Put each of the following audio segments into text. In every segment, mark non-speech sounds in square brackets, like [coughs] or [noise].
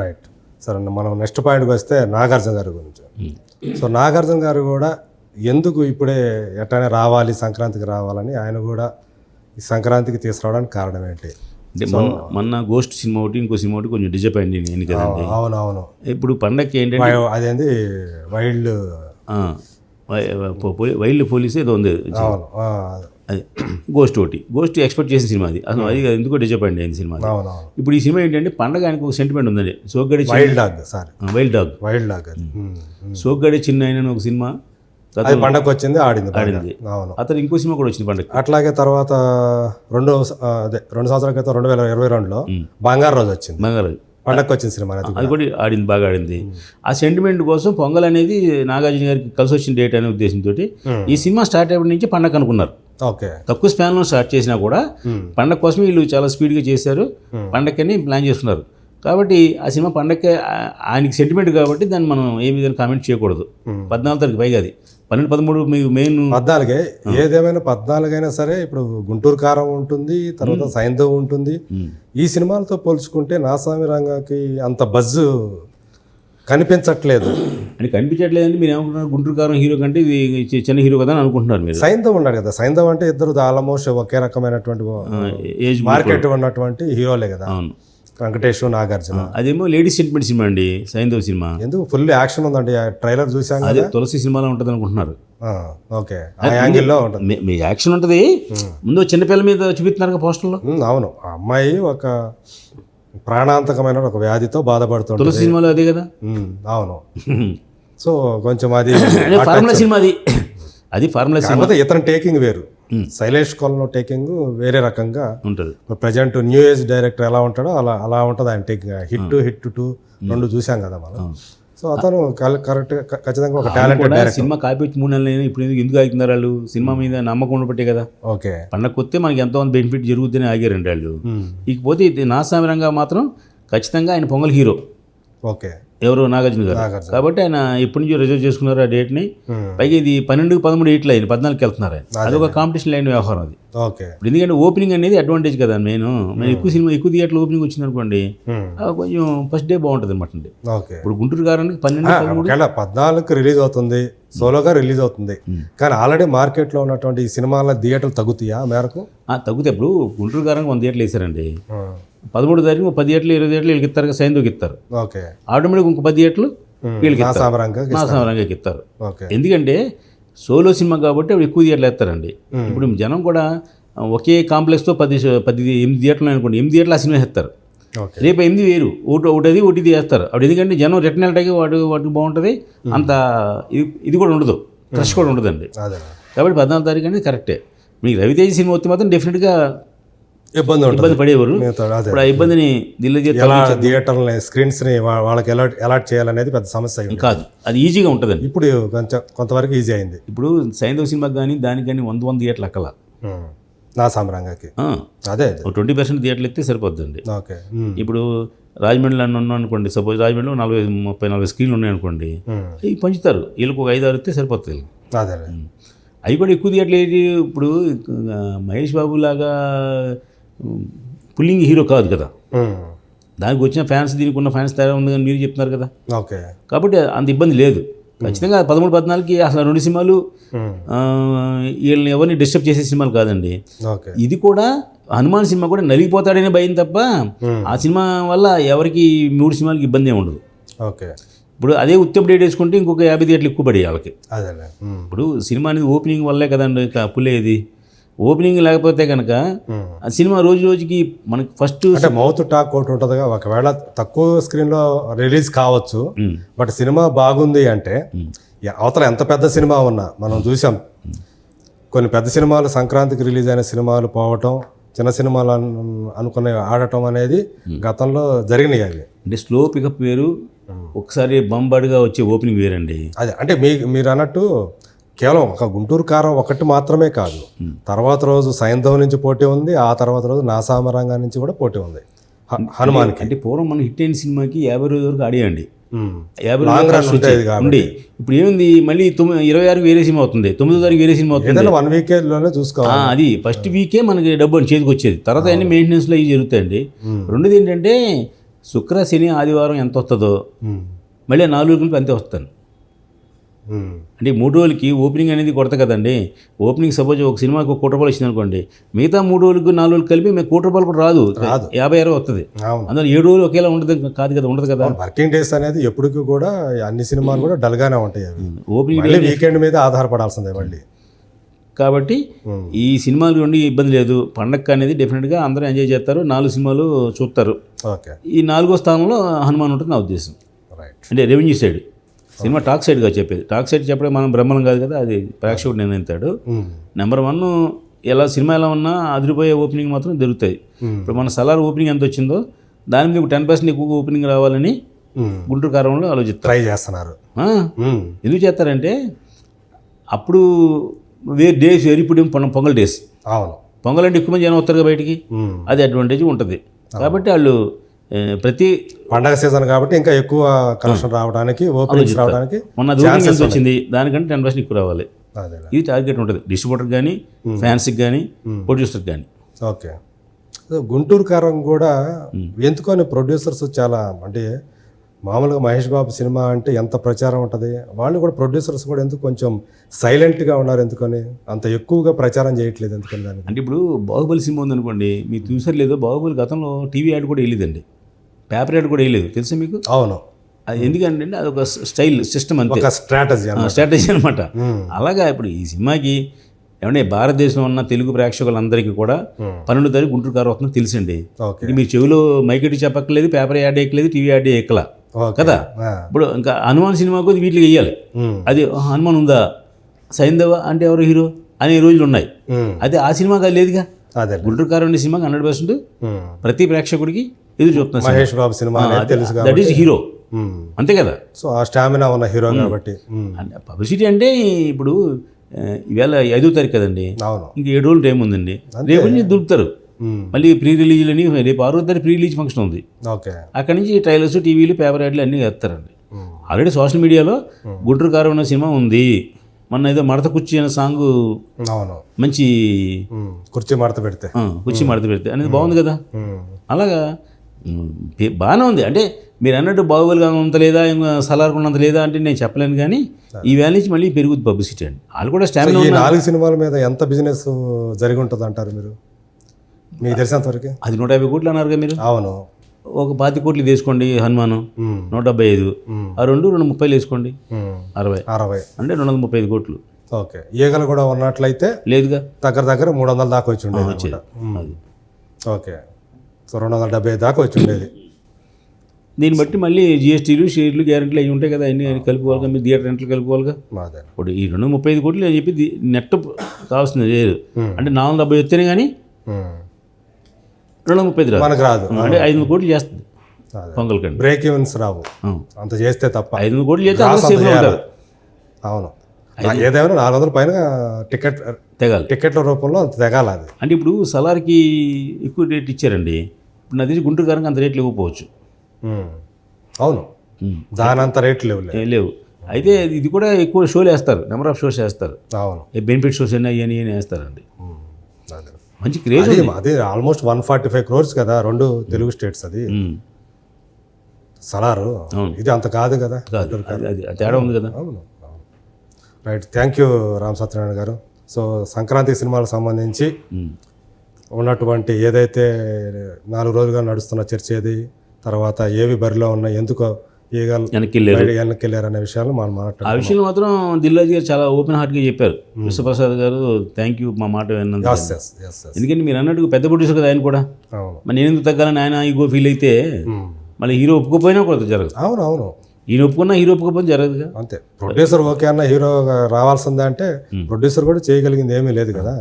Right సరే మనం next పాయింట్కి వస్తే నాగార్జున గారి గురించి. సో నాగార్జున గారు కూడా ఎందుకు ఇప్పుడే ఎట్టనే రావాలి సంక్రాంతికి రావాలని ఆయన కూడా ఈ సంక్రాంతికి తీసుకురావడానికి కారణం ఏంటి? మొన్న మొన్న గోస్ట్ సినిమా ఒకటి ఇంకో సినిమా ఒకటి కొంచెం డిసప్పాయింట్ అయింది కదండి? అవును అవును. ఇప్పుడు పండగకి ఏంటంటే అదేంది? వైల్డ్ వైల్డ్ పోలీస్ ఏదో ఉంది. అవును అది గోస్ట్ ఒకటి. గోస్ట్ ఎక్స్పెక్ట్ చేసిన సినిమా అది. అసలు అది ఎందుకో డిసప్పాయింట్ అయింది సినిమా ఇప్పుడు ఈ సినిమా ఏంటంటే పండగ ఆయనకు ఒక సెంటిమెంట్ ఉందండి. సోగ్గడి wild dog sorry wild dog wild dog. సోగ్గడి చిన్న ఆయన అని ఒక సినిమా పండగ వచ్చింది ఆడింది. ఆడింది. అతను ఇంకో సినిమా కూడా వచ్చింది పండగ అట్లాగే తర్వాత రెండో అదే రెండు సంవత్సరాల క్రితం రెండు వేల ఇరవై రెండులో బంగారు రోజు వచ్చింది. బంగారు పండగకి వచ్చిన సినిమా అది అది కూడా ఆడింది బాగా ఆడింది. ఆ సెంటిమెంట్ కోసం పొంగల్ అనేది నాగార్జున గారికి కలిసి వచ్చిన డేట్ అనే ఉద్దేశంతో ఈ సినిమా స్టార్ట్ అయినప్పటి నుంచి పండగ అనుకున్నారు. ఓకే. తక్కువ స్పాన్లో స్టార్ట్ చేసినా కూడా పండగ కోసం వీళ్ళు చాలా స్పీడ్గా చేశారు. పండగని ప్లాన్ చేసుకున్నారు కాబట్టి ఆ సినిమా పండగకి ఆ- ఆయనకి సెంటిమెంట్ కాబట్టి దాన్ని మనం ఏ విధంగా కామెంట్ చేయకూడదు. పద్నాలుగు తారీఖు పైగా అది. పన్నెండు పదమూడు మీకు మెయిన్ పద్నాలుగే. ఏదేమైనా పద్నాలుగైనా సరే ఇప్పుడు గుంటూరు కారం ఉంటుంది తర్వాత సైంధవ్ ఉంటుంది. ఈ సినిమాలతో పోల్చుకుంటే నాసామి రంగాకి అంత బజ్ కనిపించట్లేదు. అని కనిపించట్లేదండి మీరు ఏమనుకుంటున్నారు గుంటూరు కారం హీరో కంటే ఇది చిన్న హీరో కదా అని అనుకుంటున్నారు మీరు. సైంధవ్ ఉన్నాడు కదా. సైంధవ్ అంటే ఇద్దరు ఆల్మోస్ట్ ఒకే రకమైనటువంటి ఏజ్ మార్కెట్ ఉన్నటువంటి హీరోలే కదా. అవును. వెంకటేష్ నాగార్జున. అదేమో లేడీస్ సెంటిమెంట్ సినిమా అండి సైంధవ్ సినిమా. ఎందుకు? ఫుల్ యాక్షన్ ఉందండి. ట్రైలర్ చూసాం అదే తులసి సినిమాలో ఉంటుంది అనుకుంటున్నారు. ఓకే. ఆ యాంగిల్లో ఉంటుంది. మీ- యాక్షన్ ఉంటుంది. ముందు చిన్నపిల్ల మీద చూపిస్తున్నారు పోస్టర్లో. అవును. ఆ అమ్మాయి ఒక ప్రాణాంతకమైన ఒక వ్యాధితో బాధపడుతుంది తులసి సినిమాలో అదే కదా. అవును. [laughs] సో కొంచెం అది [coughs] ఫార్ములా సినిమా అది. [coughs] అది ఫార్ములా సినిమా. ఇతని టేకింగ్ వేరు. శైలేష్ కొలను టేకింగ్ వేరే రకంగా ఉంటుంది. ప్రజెంట్ న్యూ ఏజ్ డైరెక్టర్ ఎలా ఉంటాడో అలా అలా ఉంటుంది ఆయన టేకింగ్. హిట్ హిట్ టూ రెండు చూసాం కదా మనం. సో అతను కరెక్ట్ ఖచ్చితంగా ఒక టాలెంటెడ్ డైరెక్టర్. సినిమా కాపీ వచ్చి మూడు నెలలు ఇప్పుడు ఎందుకు ఎందుకు ఆగుతున్నారు వాళ్ళు? సినిమా మీద నమ్మకం ఉండబట్టే కదా. ఓకే. పండగ కొత్తే మనకి ఎంతో మంది బెనిఫిట్ జరుగుతుందని ఆగారండి వాళ్ళు. ఇకపోతే ఇది నా సామిరంగా మాత్రం ఖచ్చితంగా ఆయన పొంగల్ హీరో. ఓకే. ఎవరు నాగార్జున గారు. కాబట్టి ఆయన ఎప్పటి నుంచో రిజర్వ్ చేసుకున్నారు ఆ డేట్ని. పైగా ఇది పన్నెండు పదమూడు ఎయిట్లో అయింది పద్నాలుగుకి వెళ్తున్నారు ఆయన. అదొక కాంపిటీషన్ లైన్ వ్యవహారం అది. ఓకే. ఎందుకంటే ఓపెనింగ్ అనేది అడ్వాంటేజ్ కదా నేను మేము ఎక్కువ సినిమా ఎక్కువ థియేటర్లు ఓపెనింగ్ వచ్చింది అనుకోండి కొంచెం ఫస్ట్ డే బాగుంటుంది అనమాట అండి. ఇప్పుడు గుంటూరు గారానికి పన్నెండు పద్నాలుగుకి రిలీజ్ అవుతుంది సోలోగా రిలీజ్ అవుతుంది. కానీ ఆల్రెడీ మార్కెట్లో ఉన్నటువంటి ఈ సినిమాల థియేటర్లు తగ్గుతాయా మేరకు? ఆ, తగ్గితే ఇప్పుడు గుంటూరు గారానికి వంద థియేటర్లు వేసారండి. పదమూడు తారీఖు పది థియేటర్లు ఇరవై థియేటర్లు వీళ్ళకి ఇస్తారు సైన్కి ఇస్తారు. ఓకే. ఆటోమేటిక్ ఇంకో పది థియేటర్లు వీళ్ళకి నా సామరంగా ఇస్తారు. ఎందుకంటే సోలో సినిమా కాబట్టి అప్పుడు ఎక్కువ థియేటర్లు వేస్తారండి. ఇప్పుడు జనం కూడా ఒకే కాంప్లెక్స్తో పది పది ఎనిమిది థియేటర్లు అనుకోండి ఎనిమిది థియేటర్లు ఆ సినిమా వేస్తారు. రేపు ఎనిమిది వేరు ఒకటి ఒకటి ఒకటి ఇది వేస్తారు. అప్పుడు ఎందుకంటే జనం రిటర్న్ వెళ్ళటానికి వాటి వాటికి బాగుంటుంది అంత ఇది ఇది కూడా ఉండదు. క్రష్ కూడా ఉండదండి. కాబట్టి పద్నాలుగు తారీఖు అనేది కరెక్టే. మీకు రవితేజ సినిమా వస్తే మాత్రం డెఫినెట్గా ఇబ్బంది ఉంటుంది. ఇబ్బంది పడేవారు. ఇప్పుడు ఆ ఇబ్బందిని దిల్ల చేత ఎలా థియేటర్లని స్క్రీన్స్ని వాళ్ళకి ఎలా అలాట్ చేయాలనేది పెద్ద సమస్య అయింది కాదు అది ఈజీగా ఉంటుందండి. ఇప్పుడు కొంచెం కొంతవరకు ఈజీ అయింది. ఇప్పుడు సైంధవ్ సినిమాకి కానీ దానికి కానీ వంద వంద థియేటర్లు అక్కల. నా సామరంగకి. అదే. ట్వంటీ పర్సెంట్ థియేటర్లు ఎత్తే సరిపోద్దండి. ఓకే. ఇప్పుడు రాజమండ్రిలో ఉన్నాం అనుకోండి సపోజ్ రాజమండ్రిలో నలభై ముప్పై నలభై స్క్రీన్లు ఉన్నాయనుకోండి ఉమ్. అవి పంచుతారు. వీళ్ళకి ఒక ఐదు ఆరు ఇస్తే సరిపోతుంది. అదే అవి కూడా ఎక్కువ థియేటర్లు ఇప్పుడు మహేష్ బాబు లాగా పుల్లింగ్ హీరో కాదు కదా. దానికి వచ్చిన ఫ్యాన్స్ దీనికి ఉన్న ఫ్యాన్స్ తేడా ఉంది అని మీరు చెప్తున్నారు కదా. ఓకే. కాబట్టి అంత ఇబ్బంది లేదు. ఖచ్చితంగా పదమూడు పద్నాలుగుకి అసలు రెండు సినిమాలు వీళ్ళని ఎవరిని డిస్టర్బ్ చేసే సినిమాలు కాదండి. ఇది కూడా హనుమాన్ సినిమా కూడా నలిగిపోతాడనే భయం తప్ప ఆ సినిమా వల్ల ఎవరికి మూడు సినిమాలకి ఇబ్బంది ఉండదు. ఓకే. ఇప్పుడు అదే ఉత్తమ డేట్ వేసుకుంటే ఇంకొక యాభై థియేటర్లు ఎక్కువ పడే వాళ్ళకి. ఇప్పుడు సినిమా అనేది ఓపెనింగ్ వల్లే కదండి ఇక పుల్లేది ఓపెనింగ్ లేకపోతే కనుక. ఆ సినిమా రోజు రోజుకి మనకి ఫస్ట్ అంటే మౌత్ టాక్ ఒకటి ఉంటుందిగా. ఒకవేళ తక్కువ స్క్రీన్లో రిలీజ్ కావచ్చు బట్ సినిమా బాగుంది అంటే అవతల ఎంత పెద్ద సినిమా ఉన్నా మనం చూసాం. కొన్ని పెద్ద సినిమాలు సంక్రాంతికి రిలీజ్ అయిన సినిమాలు పోవటం చిన్న సినిమాలు అను- అనుకునే ఆడటం అనేది గతంలో జరిగినాయి అవి. అంటే స్లో పికప్ వేరు ఒకసారి బంబాడుగా వచ్చే ఓపెనింగ్ వేరండి. అదే అంటే మీ మీరు అన్నట్టు కేవలం ఒక గుంటూరు కారం ఒకటి మాత్రమే కాదు. తర్వాత రోజు సైంధవ్ నుంచి పోటీ ఉంది ఆ తర్వాత రోజు నాసామరంగా నుంచి కూడా పోటీ ఉంది. హ- హనుమాన్కి. అంటే పూర్వం మనం హిట్ అయిన సినిమాకి యాభై రోజుల వరకు ఆడేయండి. యాభై. ఉండి ఇప్పుడు ఏముంది మళ్ళీ తొమ్మిది ఇరవై ఆరు వేరే సినిమా అవుతుంది తొమ్మిదో తారీఖు వేరే సినిమా అవుతుంది వన్ వీకేలోనే చూసుకోవాలి. అది ఫస్ట్ వీకే మనకి డబ్బు అని చేతికి వచ్చేది. తర్వాత అన్ని మెయింటెనెన్స్లో ఇవి జరుగుతాయండి. రెండోది ఏంటంటే శుక్ర శని ఆదివారం ఎంత వస్తుందో. మళ్ళీ నాలుగు అంతే వస్తాను. అంటే మూడు రోజులకి ఓపెనింగ్ అనేది కొడత కదండి. ఓపెనింగ్ సపోజ్ ఒక సినిమాకి ఒక కోటి రూపాయలు ఇచ్చింది అనుకోండి. మిగతా మూడు రోజులకు నాలుగు రోజులు కలిపి మీకు కోటి రూపాయలు కూడా రాదు. రాదు. యాభై అరవై వస్తుంది అందులో ఏడు రోజులు ఒకేలా ఉండదు కాదు కదా ఉండదు కదా. వర్కింగ్ డేస్ అనేది ఎప్పటికీ కూడా అన్ని సినిమాలు కూడా డల్గానే ఉంటాయి ఓపెనింగ్ వీకెండ్ మీద ఆధారపడాల్సిందే మళ్ళీ. కాబట్టి. ఈ సినిమాలు నుండి ఇబ్బంది లేదు. పండగ అనేది డెఫినెట్గా అందరూ ఎంజాయ్ చేస్తారు నాలుగు సినిమాలు చూస్తారు ఓకే. ఈ నాలుగో స్థానంలో హనుమాన్ ఉంటుంది నా ఉద్దేశం. రైట్ అంటే రెవెన్యూ సైడ్ సినిమా టాక్ సైడ్గా చెప్పేది. టాక్ సైడ్ చెప్పడం మనం బ్రహ్మలం కాదు కదా అది ప్రేక్షకుడు నిర్ణయిస్తాడు. ఉమ్. నెంబర్ వన్ ఎలా సినిమా ఎలా ఉన్నా అదిరిపోయే ఓపెనింగ్ మాత్రం దొరుకుతాయి. ఇప్పుడు మన సలార్ ఓపెనింగ్ ఎంత వచ్చిందో దాని మీద టెన్ పర్సెంట్ ఎక్కువ ఓపెనింగ్ రావాలని. గుంటూరు కారంలో ఆలోచిస్తారు. ట్రై చేస్తున్నారు. ఎందుకు చేస్తారంటే అప్పుడు వేరే డేస్ పొంగ- పొంగల్ డేస్. అవును. పొంగల్ అంటే ఎక్కువ మంది జనం వస్తారు కదా బయటికి. అది అడ్వాంటేజ్ ఉంటుంది. కాబట్టి వాళ్ళు ప్రతి పండగ సీజన్ కాబట్టి ఇంకా ఎక్కువ కలెక్షన్ రావడానికి ఓపెనింగ్స్ రావడానికి మొన్న ఎంత వచ్చింది? దానికంటే టెన్ పర్సెంట్ ఎక్కువ రావాలి. ఇది టార్గెట్ ఉంటుంది. డిస్ట్రిబ్యూటర్ కానీ ఫ్యాన్స్కి కానీ ప్రొడ్యూసర్కి కానీ ఓకే. గుంటూరు కారం కూడా ఎందుకని ప్రొడ్యూసర్స్ చాలా అంటే మామూలుగా మహేష్ బాబు సినిమా అంటే ఎంత ప్రచారం ఉంటుంది? వాళ్ళు కూడా ప్రొడ్యూసర్స్ కూడా ఎందుకు కొంచెం సైలెంట్గా ఉన్నారు ఎందుకని? అంత ఎక్కువగా ప్రచారం చేయట్లేదు ఎందుకని దానికి అంటే ఇప్పుడు బాహుబలి సినిమా ఉందనుకోండి మీరు చూసారు లేదో బాహుబలి గతంలో టీవీ యాడ్ కూడా వేయలేదండి పేపర్ యాడ్ కూడా వేయలేదు. తెలుసా మీకు? అవును. అది ఎందుకంటే అది ఒక స్టైల్ సిస్టమ్ అంతే. స్ట్రాటజీ స్ట్రాటజీ అనమాట. అలాగా ఇప్పుడు ఈ సినిమాకి ఏమంటే భారతదేశంలో ఉన్న తెలుగు ప్రేక్షకులందరికీ కూడా. పన్నెండు తారీఖు గుంటూరు కారు వస్తుందో తెలుసండి. ఇది మీరు చెవిలో మైకెట్టి చెప్పక్కర్లేదు పేపర్ యాడ్ ఎక్కలేదు టీవీ యాడ్ ఎక్కలా కదా. ఇప్పుడు ఇంకా హనుమాన్ సినిమాకు వీటికి వేయాలి. అది "ఆ, హనుమాన్ ఉందా? సైంధవ అంటే ఎవరు హీరో? అనే రోజులు ఉన్నాయి. అదే ఆ సినిమాకి అది లేదుగా? గుంటూరు కారు అనే సినిమాకి హండ్రెడ్ పర్సెంట్. ప్రతి ప్రేక్షకుడికి ఎదురు చూస్తున్నాం మహేష్ బాబు సినిమా తెలుసు దట్ ఈస్ హీరో. అంతే కదా? సో ఆ స్టామినా ఉన్న హీరో కాబట్టి. పబ్లిసిటీ అంటే ఇప్పుడు ఈవేళ ఐదో తారీఖు కదండి. ఇంక ఏడు రోజులు టైం ఉందండి. రేపు నుంచి దులుపుతారు. మ్మ్. మళ్ళీ ప్రీ రిలీజ్లు అని రేపు ఆరో తారీఖు ప్రీ రిలీజ్ ఫంక్షన్ ఉంది. ఓకే. అక్కడి నుంచి ట్రైలర్స్ టీవీలు పేపర్ యాడ్లు అన్నీ వేస్తారండి. ఆల్రెడీ సోషల్ మీడియాలో గుంటూరు కారు అన్న సినిమా ఉంది. మొన్న ఏదో మడత కుర్చీ అనే సాంగ్ మంచి. కుర్చీ మడత పెడితే. కుర్చీ మడత పెడితే. అనేది బాగుంది కదా. అలాగా బాగానే ఉంది. అంటే మీరు అన్నట్టు బాహుబలిగా ఉన్నంత లేదా ఇంకా సలార్కు ఉన్నంత లేదా అంటే నేను చెప్పలేను కానీ ఈ వేళ నుంచి మళ్ళీ పెరుగుద్ది పబ్లిసిటీ అండి. వాళ్ళు కూడా స్టామినా ఈ నాలుగు సినిమాల మీద ఎంత బిజినెస్ జరిగి ఉంటుంది అంటారు మీరు? మీకు తెలిసినంతవరకు అది నూట యాభై కోట్లు అన్నారుగా మీరు? అవును. ఒక పాతి కోట్లు తీసుకోండి హనుమాను. నూట డెబ్బై ఐదు. ఆ రెండు రెండు ముప్పైలు వేసుకోండి. అరవై. అరవై. అంటే రెండు వందల ముప్పై ఐదు కోట్లు. ఓకే. ఈగలు కూడా ఉన్నట్లయితే లేదుగా? దగ్గర దగ్గర మూడు వందల దాకా వచ్చి ఉండేది ఓకే. సో రెండు వందల డెబ్బై ఐదు దాకా వచ్చి ఉండేది దీన్ని బట్టి మళ్ళీ జిఎస్టీలు షేర్లు గ్యారెంటీలు అవి ఉంటాయి కదా అన్ని కలుపుకోవాలిగా మీరు థియేటర్ రెంట్లు కలుపుకోవాలిగా? మాదే. ఇప్పుడు ఈ రెండు ముప్పై ఐదు కోట్లు నేను చెప్పి నెట్ కావాల్సింది లేదు. అంటే నాలుగు వందల డెబ్బై వస్తేనే కానీ. రెండు వందల ముప్పై ఐదు రాదు. మనకు రాదు. అంటే ఐదు వందల కోట్లు చేస్తుంది పొంగల్ కండి బ్రేక్ ఈవెన్స్ రావు. అంత చేస్తే తప్ప. ఐదు వందల కోట్లు చేస్తే అవును. ఏదేమైనా నాలుగు వందల పైన టికెట్ తెగాలి. టికెట్ల రూపంలో అంత తెగాలి అది. అంటే ఇప్పుడు సలార్కి ఎక్కువ రేట్ ఇచ్చారండి. ఇప్పుడు తెలిసి గుంటూరు గారికి అంత రేట్లు ఇవ్వకపోవచ్చు. అవును. దానంత రేట్లు లేవులే ఏ లేవు. అయితే ఇది కూడా ఎక్కువ షోలు వేస్తారు. నెంబర్ ఆఫ్ షోస్ వేస్తారు. అవును. ఏ బెనిఫిట్ షోస్ అయినా ఇవన్నీ ఇవన్నీ వేస్తారండి. మంచి క్రేజ్ అది almost one forty five crores కదా రెండు తెలుగు స్టేట్స్ అది. సలారు. ఇది అంత కాదు కదా. తేడా ఉంది కదా. అవును. Right. Thank you Ram Satyanarayana garu. So Sankranti సినిమాలకు సంబంధించి. ఉన్నటువంటి ఏదైతే నాలుగు రోజులుగా నడుస్తున్న చర్చ ఏది తర్వాత ఏవి బరిలో ఉన్నాయి ఎందుకో ఈగల్ వెనక్కి వెళ్ళారు బయట వెనక్కి వెళ్ళారు అనే విషయాలు మనం ఆ మాట్లాడుతున్నాం విషయంలో మాత్రం దిల్రాజు గారు చాలా ఓపెన్ హార్ట్గా చెప్పారు. విశ్వప్రసాద్ గారు థ్యాంక్ యూ మా మాట విన్నందుకు. ఎందుకంటే మీరు అన్నట్టు పెద్ద ప్రొడ్యూసర్ కదా ఆయన కూడా. మరి నేను ఎందుకు తగ్గాలని ఆయన ఈగో ఫీల్ అయితే. మళ్ళీ హీరో ఒప్పుకోపోయినా కూడా జరగదు. అవును అవును. ఈయన ఒప్పుకున్నా హీరో ఒప్పుకోపోయినా జరగదుగా. అంతే. ప్రొడ్యూసర్ ఓకే అన్న హీరో రావాల్సిందే అంటే ప్రొడ్యూసర్ కూడా చేయగలిగింది ఏమీ లేదు కదా.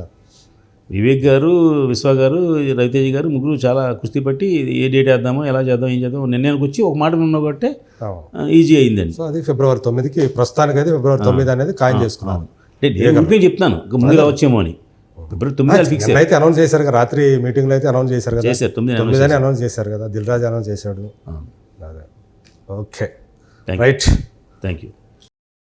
వివేక్ గారు విశ్వ గారు రవితేజ గారు ముగ్గురు చాలా కుస్తీ పట్టి ఏ డేట్ వేద్దామో ఎలా చేద్దాం ఏం చేద్దాం నిర్ణయానికి వచ్చి ఒక మాట ఉన్న కాబట్టి అవును. ఈజీ అయిందండి. సో అది ఫిబ్రవరి తొమ్మిదికి ప్రస్తుతానికి అయితే ఫిబ్రవరి తొమ్మిది అనేది ఖాయం చేసుకున్నాను. నేను చెప్తాను ముందు రావచ్చేమో అని. ఫిబ్రవరి తొమ్మిది ఫిక్స్ అయితే అనౌన్స్ చేశారు కదా రాత్రి మీటింగ్లో అయితే అనౌన్స్ చేశారు కదా. చేశారు తొమ్మిది తొమ్మిది అని అనౌన్స్ చేశారు కదా దిల్ రాజు అనౌన్స్ చేశాడు. ఓకే. రైట్. Thank you